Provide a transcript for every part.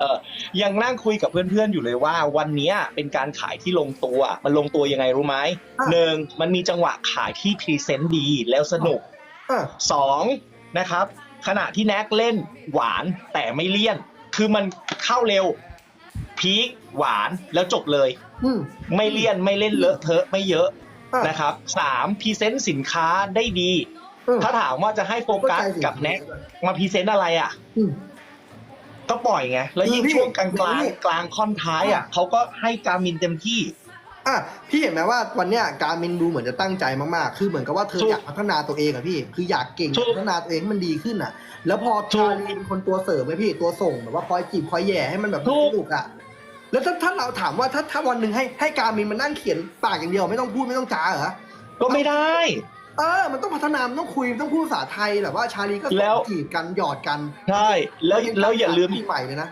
เออยังนั่งคุยกับเพื่อนๆอยู่เลยว่า วันเนี้ยเป็นการขายที่ลงตัวมันลงตัวยังไงรู้ไหมอะหนึ่งมันมีจังหวะขายที่พรีเซนต์ดีแล้วสนุกอะสองนะครับ ขณะที่แน็กเล่นหวานแต่ไม่เลี่ยน คือมันเข้าเร็ว พีคหวานแล้วจบเลยอืมไม่เลี่ยนไม่เล่นเลอะเทอะไม่เยอะอะนะครับสามพรีเซนต์สินค้าได้ดีอืมถ้าถามว่าจะให้โฟกัสกับแน็กมาพรีเซนต์อะไรอะอืม ก็ปล่อยไง แล้วยิ่งคือพี่ช่วงกลางกลางพี่กลางค่อนท้ายอะเขาก็ให้การมินเต็มที่อะพี่เห็นไหมว่าวันเนี้ยการมินดูเหมือนจะตั้งใจมากๆ คือเหมือนกับว่าเธอถูกอยากพัฒนาตัวเองอะพี่ คืออยากเก่งถูกพัฒนาตัวเองให้มันดีขึ้นอะแล้วพอถูกชาลีเป็นคนตัวเสริมไหมพี่ตัวส่งแบบว่าคอยจีบคอยแย่ให้มันแบบถูกสนุกอะแล้วถ้าถ้าเราถามว่าถ้าถ้าวันหนึ่งให้ให้การมินมันนั่งเขียนปากอย่างเดียวไม่ต้องพูดไม่ต้องจาเหรอก็ไม่ได้ เออ มันต้องพัฒนามันต้องคุยมันต้องพูดภาษาไทยแบบว่าชาลีก็สอนแล้ว จีบกันหยอดกันใช่แล้วแล้วอย่าลืมที่ใหม่เลยนะ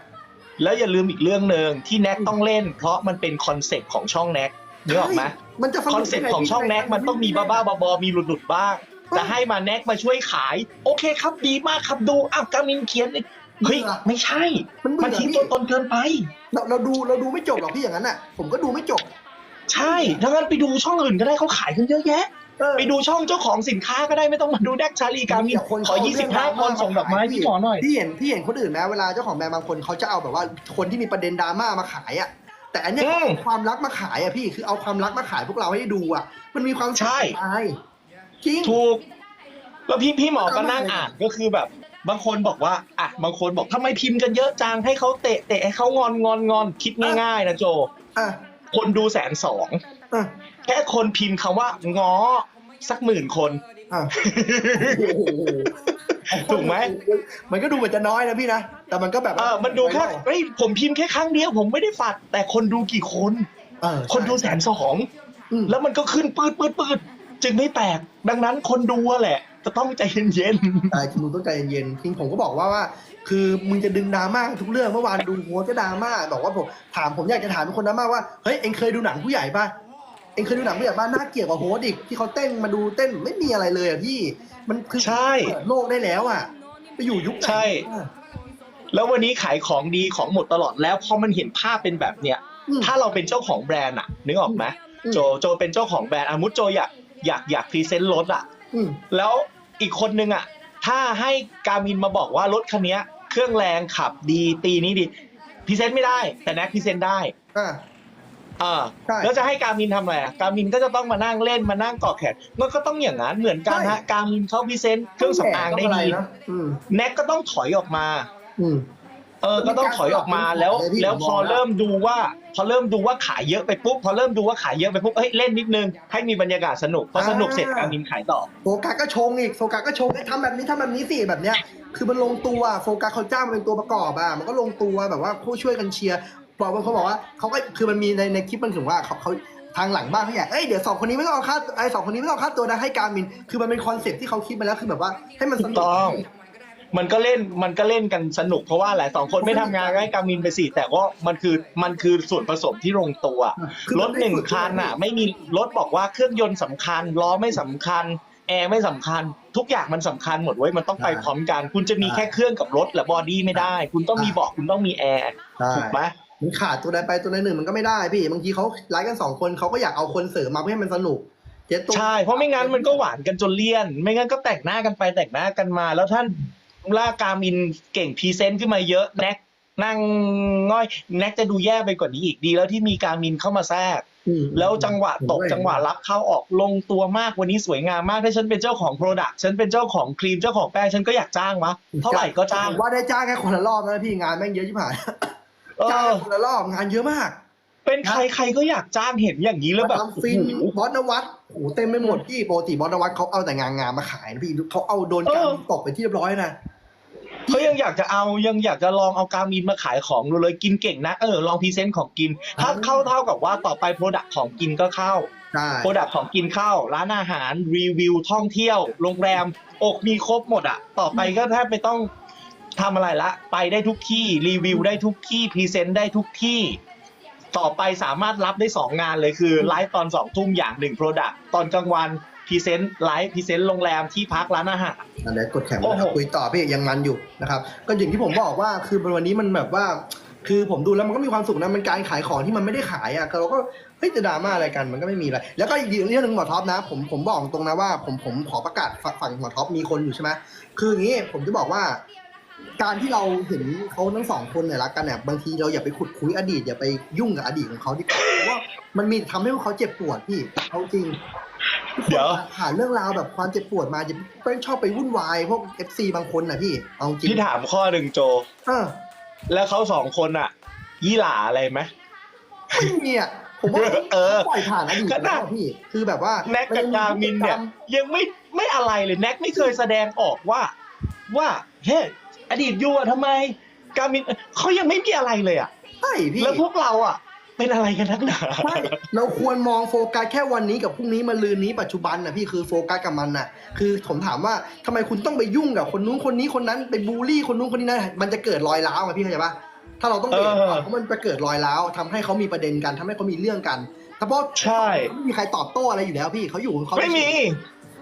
แล้วอย่าลืมอีกเรื่องหนึ่งที่แน็กต้องเล่น เพราะมันเป็นคอนเซ็ปต์ของช่องแน็กนึกออกไหมมันจะสคนุอนกเซ็ปได้ต์ไของช่องแน็กมันต้องมีบ้าๆบอๆมีหลุดๆบ้าง จะให้มาแน็กมาช่วยขาย โอเคครับดีมากครับดูอ้าวกามินเขียนเฮ้ยไม่ใช่ มันเบื่มันอทิ้งพี่ตัวตนเกินไป เราเราดูเราดูไม่จบหรอกพี่อย่างนั้นอะ ผมก็ดูไม่จบ ใช่ถ้างั้นไปดูช่องอื่นก็ได้เขาขายกันเยอะแยะเออ ไปดูช่องเจ้าของสินค้าก็ได้ไม่ต้องมาดูแดกชาลีการมินแต่คนขอเขาเรื่อง25 คนส่งดอกไม้พี่หมอหน่อยพี่เห็นพี่เห็นคนอื่นไหมเวลาเจ้าของแบรนด์บางคนเขาจะเอาแบบว่าคนที่มีประเด็นดราม่ามาขายอะแต่อันเนี้ยอืมความรักมาขายอะพี่คือเอาความรักมาขายพวกเราให้ดูอะ มันมีความสุขใช่ตายจริงถูกแล้วพี่พี่หมอก็นั่งเอามาอ่านก็คือแบบ บางคนบอกว่าอะบางคนบอกทำไมพิมพ์กันเยอะจังให้เขาเตะเตะให้เขางอนงอนงอนคิดง่ายๆนะโจอะคนดูแสนสอง อะ แค่คนพิมพ์คำว่าง้อสักหมื่นคน อะโอ้โหถูกไหม มันก็ดูเหมือนจะน้อยนะพี่นะ แต่มันก็แบบเออมันดูแค่เฮ้ยผมพิมพ์แค่ครั้งเดียว ผมไม่ได้ฝัด แต่คนดูกี่คน เออคนดูแสนสองอืมแล้วมันก็ขึ้นปืดปืดปืดจึงไม่แปลกดังนั้นคนดูอะแหละ จะต้องใจเย็นแต่จริงมึงต้องใจเย็นๆจริงผมก็บอกว่าว่า คือมึงจะดึงดราม่าทุกเรื่อง เมื่อวานดูโหก็ดราม่า บอกว่าผมถามผมอยากจะถามทุกคนดราม่าว่า เฮ้ย เอ็งเคยดูหนังผู้ใหญ่ป่ะ เอ็งเคยดูหนังผู้ใหญ่ป่ะน่าเกลียดกว่าโฮสต์อีกที่เขาเต้นมาดูเต้นไม่มีอะไรเลยอะพี่ มันคือใช่ เปิดโลกได้แล้วอะไปอยู่ยุคไหนใช่ อะๆแล้ววันนี้ขายของดีของหมดตลอดแล้วพอมันเห็นภาพเป็นแบบเนี้ย อืมถ้าเราเป็นเจ้าของแบรนด์อะนึกออกไหมอืม โจโจเป็นเจ้าของแบรนด์อามุดโจอยากอยากอยากพรีเซนต์รถอะอืม แล้วอีกคนนึงอะถ้าให้การมินมาบอกว่ารถคันเนี้ย เครื่องแรงขับดีตีนี้ดีพรีเซนต์ไม่ได้ แต่แน็กพรีเซนต์ได้ อ่าเออใช่ แล้วจะให้การมินทำอะไรอะการมินก็จะต้องมานั่งเล่นมานั่งเกาะแขนมันก็ต้องอย่างนั้นเหมือนกันใช่ฮะการมินเขาพรีเซนต์เครื่องสำอางได้ต้ะรดีนะอืมแน็กก็ต้องถอยออกมา อืม เออ ก็ต้องถอยออกมาแล้วเป็นการสลับเป็นของเลยพี่แล้วพอผมมองแล้วเริ่มดูว่า พอเริ่มดูว่าขายเยอะไปปุ๊บ พอเริ่มดูว่าขายเยอะไปปุ๊บเฮ้ยเล่นนิดนึง ให้มีบรรยากาศสนุกพอสนุกเสร็จการมินขายต่อ โฟกัสก็ชงอีกโฟกัสก็ชงไอ้ยทำแบบนี้ทำแบบนี้สิแบบเนี้ย คือมันลงตัวโฟกัสเขาจ้างมาเป็นตัวประกอบอะมันก็ลงตัวแบบว่าผู้ช่วยกันเชียร์ บอกว่าเขาบอกว่าเขาก็คือมันมีในในคลิปมันถึงว่าเขาเขาทางหลังบ้านเขาอยากเอ้ยเดี๋ยวสองคนนี้ไม่ต้องเอาค่าไอ้สองคนนี้ไม่ต้องเอาค่าตัวนะให้การมิน คือมันเป็นคอนเซ็ปต์ที่เขาคิดมาแล้วคือแบบว่าให้มันสถูนุกกต้อง มันก็เล่นมันก็เล่นกันสนุกเพราะว่าหลายสองคนไม่ทำงานก็ให้การมินไปสิแต่ว่ามันคือมันคือส่วนผสมที่ลงตัว คือรมัถได้หนึ่งฝึกคันอะ ไม่มีรถบอกว่าเครื่องยนต์สำคัญล้อไม่สำคัญ แอร์ไม่สำคัญ ทุกอย่างมันสำคัญหมดเว้ยมันต้องไปพร้อมกัน คุณจะมีแค่เครื่องกับรถและบอดี้ไม่ได้ คุณต้องมีเบาะคุณต้องมีแอร์ใช่ถูกไหม มันขาดตัวใดไปตัวใดหนึ่งมันก็ไม่ได้พี่บางทีเขาไลฟ์กันสองคนเขาก็อยากเอาคนเสริมมาเพื่อให้มันสนุกเจ๊ตัวใช่ เพราะไม่งั้นมันก็หวานกันจนเลี่ยน ไม่งั้นก็แต่งหน้ากันไปแต่งหน้ากันมา แล้วท่านล่ากามินเก่งพรีเซนต์ขึ้นมาเยอะแน็กนั่งง่อยแน็กจะดูแย่ไปกว่านี้อีกดี แล้วที่มีการมินเข้ามาแทรกอืมแล้วจังหวะตกจังหวะรับเข้าออกลงตัวมากวันนี้สวยงามมากถ้าฉันเป็นเจ้าของโปรดักต์ฉันเป็นเจ้าของครีมเจ้าของแป้งฉันก็อยากจ้างวะเท่าไหร่ก็จ้างผมว่าได้จ้างแค่คนละรอบนะพี่งานแม่งเยอะชิบหายเอ จ้างอแค่คนละรอบงานเยอะมาก เป็นใครใครก็อยากจ้างเห็นอย่างนี้แล้วแบบทำฟินโอ้โหบอสนวัตโอ้โหเต็มไปหมดพี่ปกติบอสนวัตเขาเอาแต่งานงานมาขายนะพี่เขาเอาโดนการเออตกไปที่เรียบร้อยนะเขายังอยากจะเอายังอยากจะลองเอาการมินมาขายของดูเลยกินเก่งนะ เออลองพรีเซนต์ของกิน ถ้าเข้าเท่ากับว่าต่อไปโปรดักของกินก็เข้าใช่โปรดักของกินเข้า ร้านอาหารรีวิวท่องเที่ยว โรงแรมอกมีครบหมดอะ ต่อไปก็แทบไม่ต้อง ทำอะไรละ ไปได้ทุกที่รีวิวได้ทุกที่พรีเซนต์ได้ทุกที่ ต่อไปสามารถรับได้สองงานเลยคือไลฟ์ตอนสองทุ่มอย่างหนึ่งโปรดักตอนกลางวันพรีเซนต์ไลฟ์พรีเซนต์โรงแรมที่พักร้านอาหารอันนี้กดแข่งโอ้โหคุยต่อพี่ยังมันอยู่นะครับก็อย่างที่ผมบอกว่าคือวันนี้มันแบบว่า คือผมดูแล้วมันก็มีความสุขนะมันการขายของที่มันไม่ได้ขายอะเราก็เฮ้ยจะดราม่าอะไรกันมันก็ไม่มีอะไรแล้วก็อีกเรื่องหนึ่งหมอท็อปนะ ผมผมบอกตรงนะว่าผมผมขอประกาศฝฝั่งหมอท็อปมีคนอยู่ใช่ไหมคืออย่างนี้ผมจะบอกว่า การที่เราเห็นเขาทั้งสองคนเนี่ยรักกันเนี่ยบางทีเราอย่าไปขุดคุยอดีตอย่าไปยุ่งกับอดีตของเขาดีกว่าเพราะว่ามันมีทำให้พวกเขาเจ็บปวดพี่เอาจริงเดี๋ยวผ่านเรื่องราวแบบความเจ็บปวดมาจะไปชอบไปวุ่นวายพวกเอฟซีบางคนนะพี่เอาจริงพี่ถามข้อหนึ่งโจเออแล้วเขาสองคนอะ ยี่หล่าอะไรไหมไม่มีอะผมว่าเออปล่อยผ่านอดีตไปแล้วอะพี่คือแบบว่าแน็กกับกามินเนี่ย ยังไม่ไม่อะไรเลยแน็กไม่เคยแสดงออกว่า ว่าเฮ้ย อดีตยูอะทำไม กามินเขายังไม่มีอะไรเลยอะใช่พี่แล้วพวกเราอะเป็นอะไรกันนักหนาใช่เราควรมองโฟกัสแค่วันนี้กับพรุ่งนี้มาลืนนี้ปัจจุบันนะพี่คือโฟกัสกับมันน่ะคือผมถามว่าทำไมคุณต้องไปยุ่งกับคนนู้นคนนี้คนนั้นไปบูลลี่คนนู้นคนนี้นะมันจะเกิดรอยร้าวไงพี่เข้าใจปะถ้าเราต้องเบรกก่อนเพราะมันจะเกิดรอยร้าวทำให้เขามีประเด็นกันทำให้เขามีเรื่องกันแต่เพราะใช่เขาไม่มีใครตอบโต้อะไรอยู่แล้วพี่เขาอยู่ของเขาไม่มี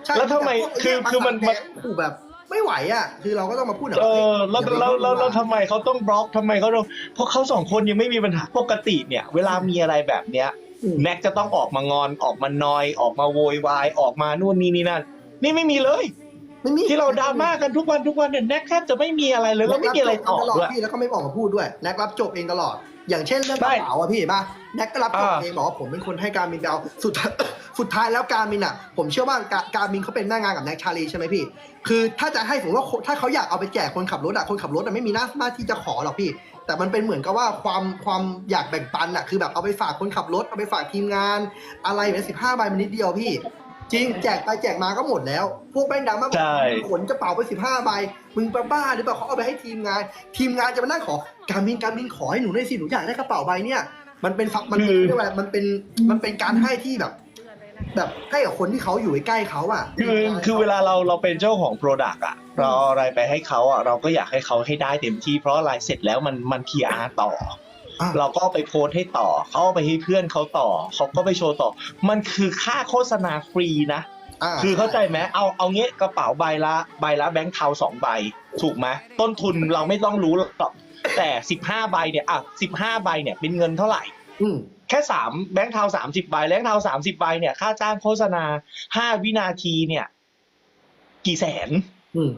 ใช่แล้วทำไมต่พวกคือเยคือมันาสั่งแพ้ขู่แบบ ไม่ไหวอะ คือเราก็ต้องมาพูดแบบเออแล้วอย่าไปแล้วแล้วแล้วยุ่งทำไมเขาต้องบล็อกทำไมเขาต้องเพราะเขาสองคนยังไม่มีปัญหาปกติเนี่ย เวลามีอะไรแบบเนี้ยอืมแน็กจะต้องออกมางอนออกมานอย ออกมาโวยวายออกมานู่นนี่นี่นั่น นี่ไม่มีเลย ไม่มีที่เราดราม่ากันทุกวันทุกวันเนี่ยแน็กแทบจะไม่มีอะไรเลยแล้วไม่มีอะไรตอบตลอดด้วยพี่แล้วก็ไม่ออกมาพูดด้วยแน็กรับจบเองตลอด อย่างเช่นเรื่องกใช่ระเป๋าอะพี่เห็นป่ะแน็กก็รับจบอ่าเองบอกว่าผมเป็นคนให้การมินไปเอาสุดท้ายสุดท้ายแล้วการมินอะ ผมเชื่อว่าการการมินเขาเป็นหน้างานกับแน็กชาลีใช่ไหมพี่ คือถ้าจะให้สมมติว่าถ้าเขาอยากเอาไปแจกคนขับรถอะคนขับรถอะไม่มีหน้าหน้าที่จะขอหรอกพี่ แต่มันเป็นเหมือนกับว่าความความอยากแบ่งปันอะคือแบบเอาไปฝากคนขับรถเอาไปฝากทีมงาน อะไรแบบสิบห้าใบมันนิดเดียวพี่ จริงแจกไปแจกมาก็หมดแล้ว พวกแบงค์ดำมาใช่ ขนกระเป๋าไปสิบห้าใบมึงบ้าหรือเปล่าเขาเอาไปให้ทีมงาน ทีมงานจะมานั่งขอการมินการมินขอให้หนูหน่อยสิหนูอยากได้กระเป๋าใบเนี่ยมันเป็นฟักมันเป็นเรียกว่าอะไรมันเป็นมันเป็นการให้ที่แบบ แบบให้กับคนที่เขาอยู่ใกล้ๆเขาอะ คือคือเวลาเราเราเป็นเจ้าของโปรดักต์อะเราเอาอะไรไปให้เขาอะเราก็อยากให้เขาให้ได้เต็มที่เพราะอะไรเสร็จแล้วมันมัน PR ต่ออะ เราก็เอาไปโพสต์ให้ต่อ เขาเอาไปให้เพื่อนเขาต่อ เขาก็ไปโชว์ต่อ มันคือค่าโฆษณาฟรีนะาคือเข้าใจไหมเอาเอาเงี้ยกระเป๋าใบละใบละแบงค์เทาสองใบ ถูกไหมต้นทุนเราไม่ต้องรู้หรอกแต่สิบห้าใบเนี่ยอะสิบห้าใบเนี่ยเป็นเงินเท่าไหร่อืมแค่สามแบงค์เทาสามสิบใบแบงค์เทาสามสิบใบเนี่ยค่าจ้างโฆษณาห้าวินาทีเนี่ย กี่แสนอืม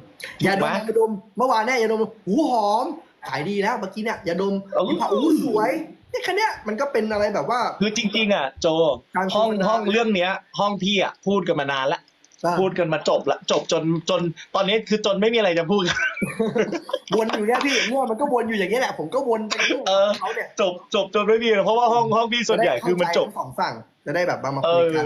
อย่าดถูมกไหมอย่าดมเมื่อวานเนี่ยอย่าดมหูหอม ขายดีแล้วเมื่อกี้เนี่ยอย่าดมเอ้าพี่ผ่าอู้สวยเนี่ยแค่เนี้ยมันก็เป็นอะไรแบบว่า คือจริง ๆ อะ โจการโฆษณาห้องห้องเรื่องเนี้ย ห้องพี่อะพูดกันมานานละอะพูดกันมาจบละจบจนจนตอนนี้คือจนไม่มีอะไรจะพูดวนอยู่เนี่ยพี่เนี่ยมันก็วนอยู่อย่างนี้ยแหละผมก็วนไปเรื่องเออเขาเนี่ยจบจบจนไม่มีเพราะว่าห้องห้องพี่ส่วนใหญ่คือมันจบจะได้เข้าใจทั้งสองฝั่งจะได้แบบมามาคุยกัน